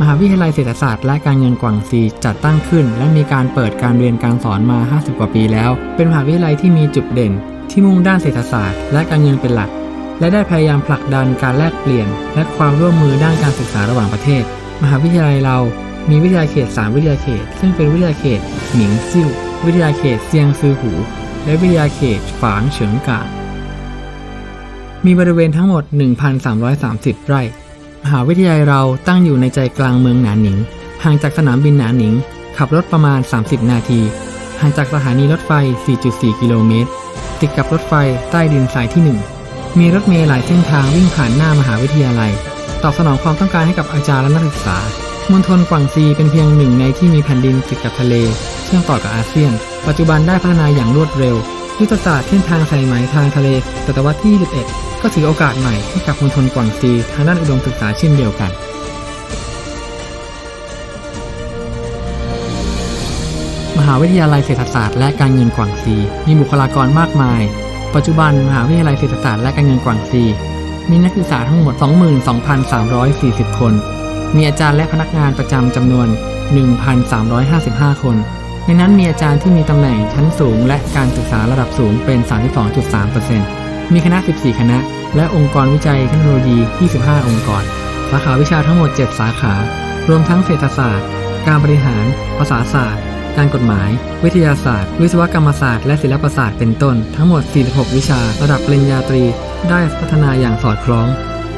มหาวิทยาลัยเศรษฐศาสตร์และการเงินกวางซีจัดตั้งขึ้น และมีการเปิดการเรียนการสอนมา 50 กว่าปีแล้ว เป็นมหาวิทยาลัยที่มีจุดเด่น ที่มุ่งด้านเศรษฐศาสตร์ และการเงินเป็นหลัก และได้พยายามผลักดันการแลกเปลี่ยน และความร่วมมือด้านการศึกษาระหว่างประเทศ มหาวิทยาลัยเรา มีวิทยาเขต 3 วิทยาเขต ซึ่งเป็นวิทยาเขตหมิงซิ่ววิทยาเขตเซียงซือหู และวิทยาเขตฝางเฉิงกามีบริเวณทั้งหมด 1,330 ไร่ มหาวิทยาลัยเราตั้งอยู่ในใจกลางเมืองหนานหนิง ห่างจากสนามบินหนานหนิง ขับรถประมาณ 30 นาที ห่างจากสถานีรถไฟ 4.4 กิโลเมตร ติดกับรถไฟใต้ดินสายที่ 1 มีรถเมล์หลายเส้นทางวิ่งผ่านหน้ามหาวิทยาลัย ตอบสนองความต้องการให้กับอาจารย์และนักศึกษามณฑลกวางซีเป็นเพียงหนึ่งในที่มีแผ่นดินติดกับทะเล เชื่อมต่อกับอาเซียน ปัจจุบันได้พัฒนาอย่างรวดเร็วยุทธศาสตร์เส้นทางสายไหมทางทะเลศตวรรษที่ 21 ก็ถือโอกาสใหม่ให้กับมณฑลกวางซีทางด้านอุดมศึกษาเช่นเดียวกันมหาวิทยาลัยเศรษฐศาสตร์และการเงินกวางซี มีบุคลากรมากมาย ปัจจุบันมหาวิทยาลัยเศรษฐศาสตร์และการเงินกวางซี มีนักศึกษาทั้งหมด 22,340 คน มีอาจารย์และพนักงานประจำจำนวน 1,355 คน ในนั้นมีอาจารย์ที่มีตำแหน่งชั้นสูง และการศึกษาระดับสูงเป็น 32.3% มีคณะ 14 คณะ และองค์กรวิจัยเทคโนโลยี 25 องค์กร สาขาวิชาทั้งหมด 7 สาขา รวมทั้งเศรษฐศาสตร์ การบริหาร ภาษาศาสตร์ การกฎหมาย วิทยาศาสตร์ วิศวกรรมศาสตร์ และศิลปศาสตร์ เป็นต้น ทั้งหมด 46 วิชา ระดับปริญญาตรี ได้พัฒนาอย่างสอดคล้อง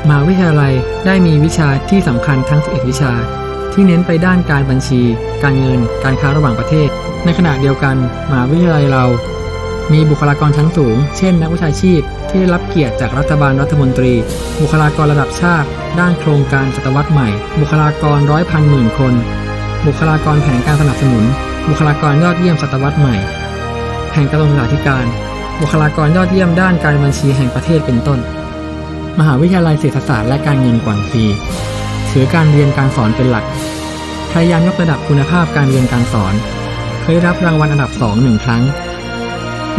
มหาวิทยาลัยได้มีวิชาที่สำคัญทั้ง 11 วิชา ที่เน้นไปด้านการบัญชี การเงิน การค้าระหว่างประเทศ ในขณะเดียวกันมหาวิทยาลัยเรามีบุคลากรชั้นสูง เช่น นักวิชาชีพ ที่ได้รับเกียรติจากรัฐบาลรัฐมนตรี บุคลากรระดับชาติ ด้านโครงการศตวรรษใหม่ บุคลากรร้อยพันหมื่นคน บุคลากรแผนการสนับสนุน บุคลากรยอดเยี่ยมศตวรรษใหม่ แห่งกระทรวงศึกษาธิการ บุคลากรยอดเยี่ยมด้านการบัญชีแห่งประเทศเป็นต้น มหาวิทยาลัยเศรษฐศาสตร์และการเงินกวางซีถือการเรียนการสอนเป็นหลัก พยายามยกระดับคุณภาพการเรียนการสอน เคยรับรางวัลอันดับสองหนึ่งครั้ง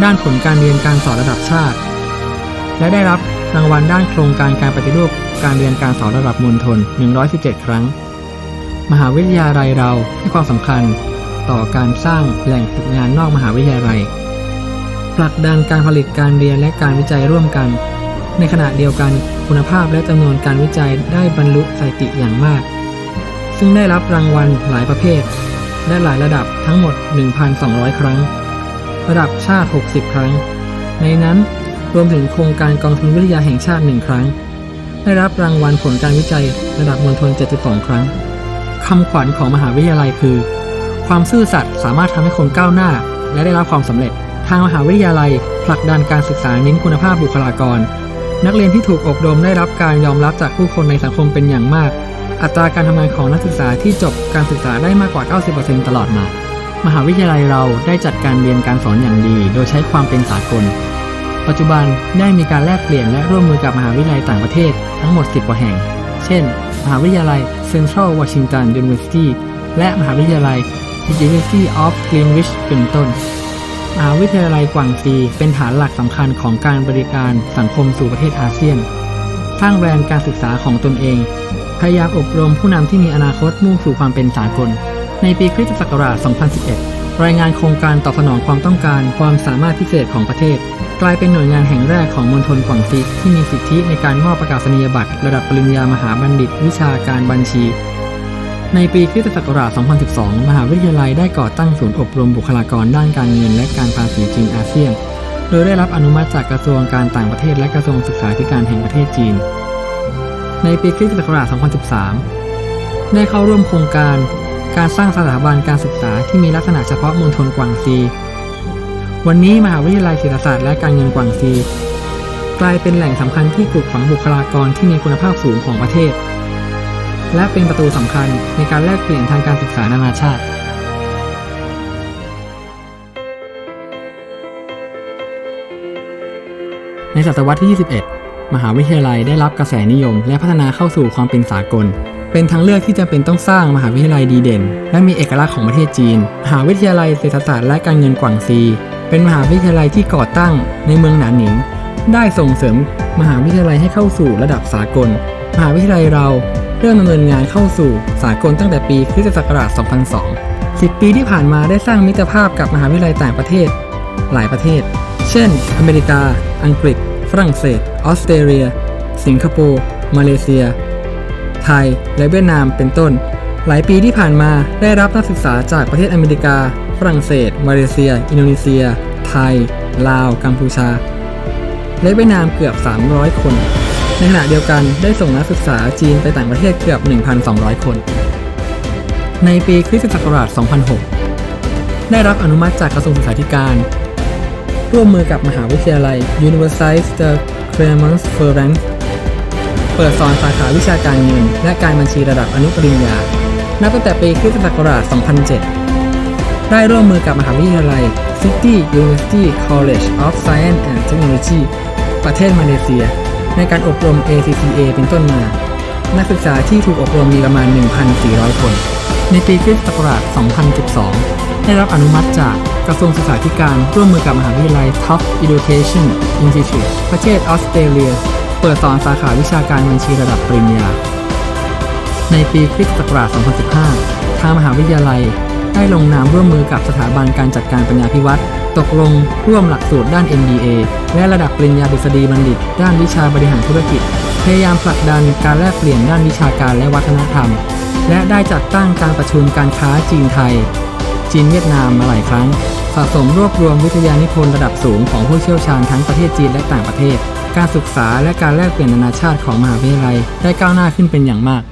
ด้านผลการเรียนการสอนระดับชาติ และได้รับรางวัลด้านโครงการการปฏิรูปการเรียนการสอนระดับมณฑล117 ครั้ง มหาวิทยาลัยเราให้ความสำคัญต่อการสร้างแหล่งฝึกงานนอกมหาวิทยาลัยผลักดันการผลิตการเรียนและการวิจัยร่วมกัน ในขณะเดียวกันคุณภาพและจำนวนการวิจัยได้บรรลุสถิติอย่างมาก ซึ่งได้รับรางวัลหลายประเภท และหลายระดับทั้งหมด 1,200 ครั้ง ระดับชาติ 60 ครั้ง ในนั้น รวมถึงโครงการกองทุนวิทยาแห่งชาติ1ครั้ง ได้รับรางวัลผลการวิจัยระดับมณฑล72 ครั้งคำขวัญของมหาวิทยาลัยคือ ความซื่อสัตย์สามารถทำให้คนก้าวหน้า และได้รับความสำเร็จ ทางมหาวิทยาลัยผลักดันการศึกษาเน้นคุณภาพบุคลากร นักเรียนที่ถูกอบรมได้รับการยอมรับจากผู้คนในสังคมเป็นอย่างมาก อัตราการทำงานของนักศึกษาที่จบการศึกษาได้มากกว่า 90%ตลอดมา มหาวิทยาลัยเราได้จัดการเรียนการสอนอย่างดี โดยใช้ความเป็นสากล ปัจจุบันได้มีการแลกเปลี่ยนและร่วมมือกับมหาวิทยาลัยต่างประเทศทั้งหมด 10 กว่าแห่ง เช่น มหาวิทยาลัย Central Washington University และมหาวิทยาลัย University of Greenwich เป็นต้น มหาวิทยาลัยกวางซีเป็นฐานหลักสำคัญของการบริการสังคมสู่ประเทศอาเซียน สร้างแบรนด์การศึกษาของตนเอง พยายามอบรมผู้นำที่มีอนาคตมุ่งสู่ความเป็นสากล ในปีคริสตศักราช 2011 รายงานโครงการตอบสนองความต้องการความสามารถพิเศษของประเทศ กลายเป็นหน่วยงานแห่งแรกของมณฑลกวางซีที่มีสิทธิในการมอบประกาศนียบัตรระดับปริญญามหาบัณฑิต วิชาการบัญชี ในปีคริสตศักราช 2012 มหาวิทยาลัยได้ก่อตั้งศูนย์อบรมบุคลากรด้านการเงินและการภาษีจีนอาเซียน โดยได้รับอนุมัติจากกระทรวงการต่างประเทศและกระทรวงศึกษาธิการแห่งประเทศจีน ในปีคริสตศักราช 2013 ได้เข้าร่วมโครงการ การสร้างสถาบันการศึกษาที่มีลักษณะเฉพาะมณฑลกวางซี วันนี้มหาวิทยาลัยเศรษฐศาสตร์และการเงินกวางซี กลายเป็นแหล่งสำคัญที่ปลูกฝังบุคลากรที่มีคุณภาพสูงของประเทศ และเป็นประตูสำคัญในการแลกเปลี่ยนทางการศึกษานานาชาติในศตวรรษที่ 21 มหาวิทยาลัยได้รับกระแสนิยม และพัฒนาเข้าสู่ความเป็นสากล เป็นทางเลือกที่จำเป็นต้องสร้างมหาวิทยาลัยดีเด่น และมีเอกลักษณ์ของประเทศจีน มหาวิทยาลัยเศรษฐศาสตร์และการเงินกวางซี เป็นมหาวิทยาลัยที่ก่อตั้งในเมืองหนานหนิง ได้ส่งเสริมมหาวิทยาลัยให้เข้าสู่ระดับสากล มหาวิทยาลัยเราเริ่มดำเนินงานเข้าสู่สากลตั้งแต่ปีคริสตศักราช 2002 10 ปีที่ผ่านมาได้สร้างมิตรภาพกับมหาวิทยาลัยต่างประเทศ หลายประเทศ เช่น อเมริกา อังกฤษ ฝรั่งเศส ออสเตรเลีย สิงคโปร์ มาเลเซีย ไทย และเวียดนามเป็นต้น หลายปีที่ผ่านมาได้รับนักศึกษาจากประเทศอเมริกา ฝรั่งเศส มาเลเซีย อินโดนีเซีย ไทย ลาว กัมพูชา และเวียดนามเกือบ 300 คน ในขณะเดียวกันได้ส่งนักศึกษาจีนไปต่างประเทศเกือบ 1,200 คน ในปีคริสตศักราช 2006 ได้รับอนุมัติจากกระทรวงศึกษาธิการ ร่วมมือกับมหาวิทยาลัย University de Clermont Ferrand เปิดสอนสาขาวิชาการเงิน และการบัญชีระดับอนุปริญญา นับตั้งแต่ปีคริสตศักราช 2007 ได้ร่วมมือกับมหาวิทยาลัย City University College of Science and Technology ประเทศมาเลเซีย ในการอบรม ACCA เป็นต้นมา นักศึกษาที่ถูกอบรมมีประมาณ 1,400 คน ในปีคริสตศักราช 2012 ได้รับอนุมัติจากกระทรวงศึกษาธิการร่วมมือกับมหาวิทยาลัย Top Education Institute ประเทศออสเตรเลีย เปิดสอนสาขาวิชาการบัญชีระดับปริญญา ในปีคริสตศักราช 2015 ทางมหาวิทยาลัยได้ลงนามร่วมมือกับสถาบันการจัดการปัญญาพิวัตรตกลงร่วมหลักสูตรด้าน MBA และระดับปริญญาดุษฎีบัณฑิต ด้านวิชาบริหารธุรกิจ พยายามผลักดันการแลกเปลี่ยนด้านวิชาการและวัฒนธรรม และได้จัดตั้งการประชุมการค้าจีนไทย จีนเวียดนามมาหลายครั้ง สะสมรวบรวมวิทยานิพนธ์ระดับสูงของผู้เชี่ยวชาญทั้งประเทศจีนและต่างประเทศ การศึกษาและการแลกเปลี่ยนนานาชาติของมหาวิทยาลัยได้ก้าวหน้าขึ้นเป็นอย่างมาก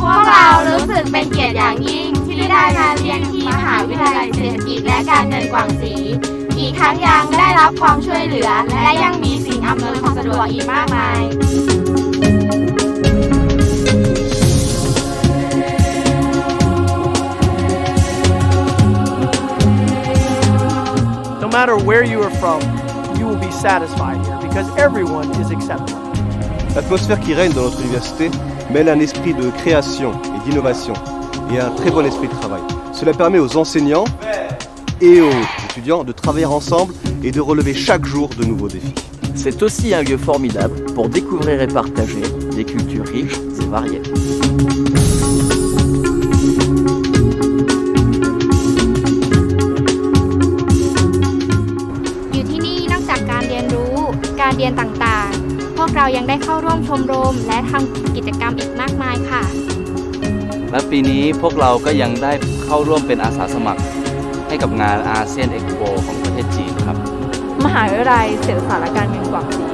พวกเรารู้สึกเป็นเกียรติอย่างยิ่งที่ได้มาเรียนที่มหาวิทยาลัยเศรษฐกิจและการเงินกวางศรีอีกทั้งยังได้รับความช่วยเหลือ และยังมีสิ่งอำนวยความสะดวกอีกมากมาย matter where you are from, you will be satisfied here because everyone is accepted. L'atmosphère qui règne dans notre université mêle un esprit de création et d'innovation et un très bon esprit de travail. Cela permet aux enseignants et aux étudiants de travailler ensemble et de relever chaque jour de nouveaux défis. C'est aussi un lieu formidable pour découvrir et partager des cultures riches et variées. ได้เข้าร่วมชมรม และทำกิจกรรมอีกมากมายค่ะ และปีนี้พวกเราก็ยังได้เข้าร่วมเป็นอาสาสมัคร ให้กับงานอาเซียนเอ็กโปของประเทศจีนครับ มหาวิทยาลัยเศรษฐศาสตร์และการเงินกวางศรี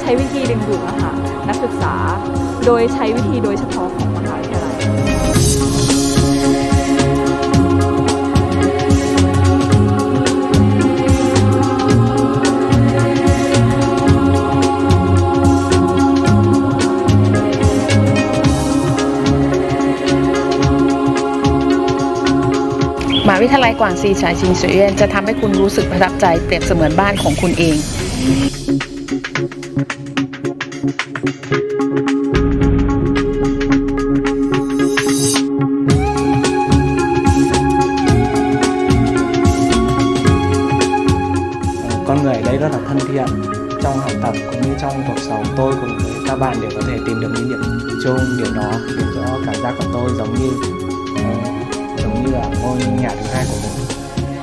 ใช้วิธีดึงดูดนะคะนักศึกษา โดยใช้วิธีโดยเฉพาะของมหาวิทยาลัย หาวิทยาลัยกวางซีฉายชิงเฉยเยนจะทำให้คุณรู้สึกประทับใจเปรียบเสมือนบ้านของคุณเอง con người ở đây rất là thân thiện trong học tập cũng như trong cuộc sống tôi cùng với các bạn đều có thể tìm được những điểm chung điều đó khiến cho cảm giác của tôi giống như ờ, giống như là ngôi nhà thứ hai của mình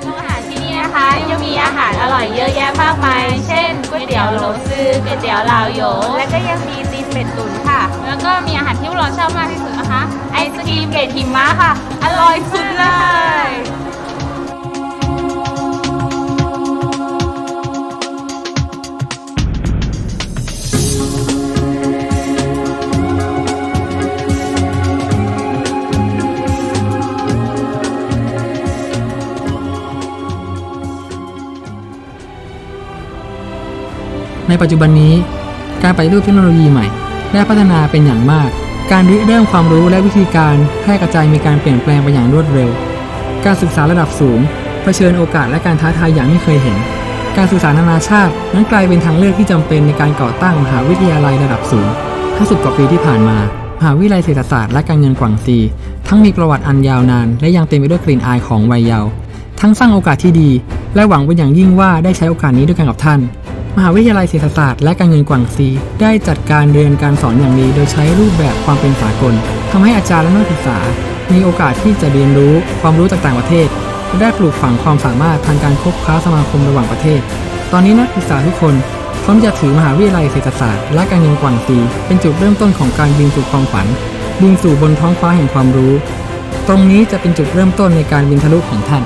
โรงอาหารที่นี่นะคะยังมีอาหารอร่อยเยอะแยะมากมาย เช่นก๋วยเตี๋ยวโหลซื่อก๋วยเตี๋ยวลาวโยและก็ยังมีตีนเป็ดตุ๋นค่ะ แล้วก็มีอาหารที่พวกเราชอบมากที่สุดนะคะ ไอศครีมเกรดหิมะค่ะ อร่อยสุดเลย ในปัจจุบันนี้ การปฏิรูปเทคโนโลยีใหม่ ได้พัฒนาเป็นอย่างมาก การริเริ่มความรู้และวิธีการแพร่กระจายมีการเปลี่ยนแปลงไปอย่างรวดเร็ว การศึกษาระดับสูงเผชิญโอกาสและการท้าทายอย่างไม่เคยเห็น การสื่อสารนานาชาตินั้นกลายเป็นทางเลือกที่จำเป็นในการก่อตั้งมหาวิทยาลัยระดับสูง 50 กว่าปีที่ผ่านมา มหาวิทยาลัยเศรษฐศาสตร์และการเงินกวางซี ทั้งมีประวัติอันยาวนาน และยังเต็มไปด้วยกลิ่นอายของวัยเยาว์ ทั้งสร้างโอกาสที่ดี และหวังเป็นอย่างยิ่งว่าได้ใช้โอกาสนี้ด้วยกันกับท่าน มหาวิทยาลัยเศรษฐศาสตร์และการเงินกวางซี ได้จัดการเรียนการสอนอย่างดีโดยใช้รูปแบบความเป็นสากลทำให้อาจารย์และนักศึกษา มีโอกาสที่จะเรียนรู้ความรู้จากต่างประเทศ และได้ปลูกฝังความสามารถทางการคบค้าสมาคมระหว่างประเทศ ตอนนี้นักศึกษาทุกคนพร้อมจะถือมหาวิทยาลัยเศรษฐศาสตร์และการเงินกวางซีเป็นจุดเริ่มต้นของการบินสู่ความฝันบินสู่บนท้องฟ้าแห่งความรู้ ตรงนี้จะเป็นจุดเริ่มต้นในการบินทะลุของท่าน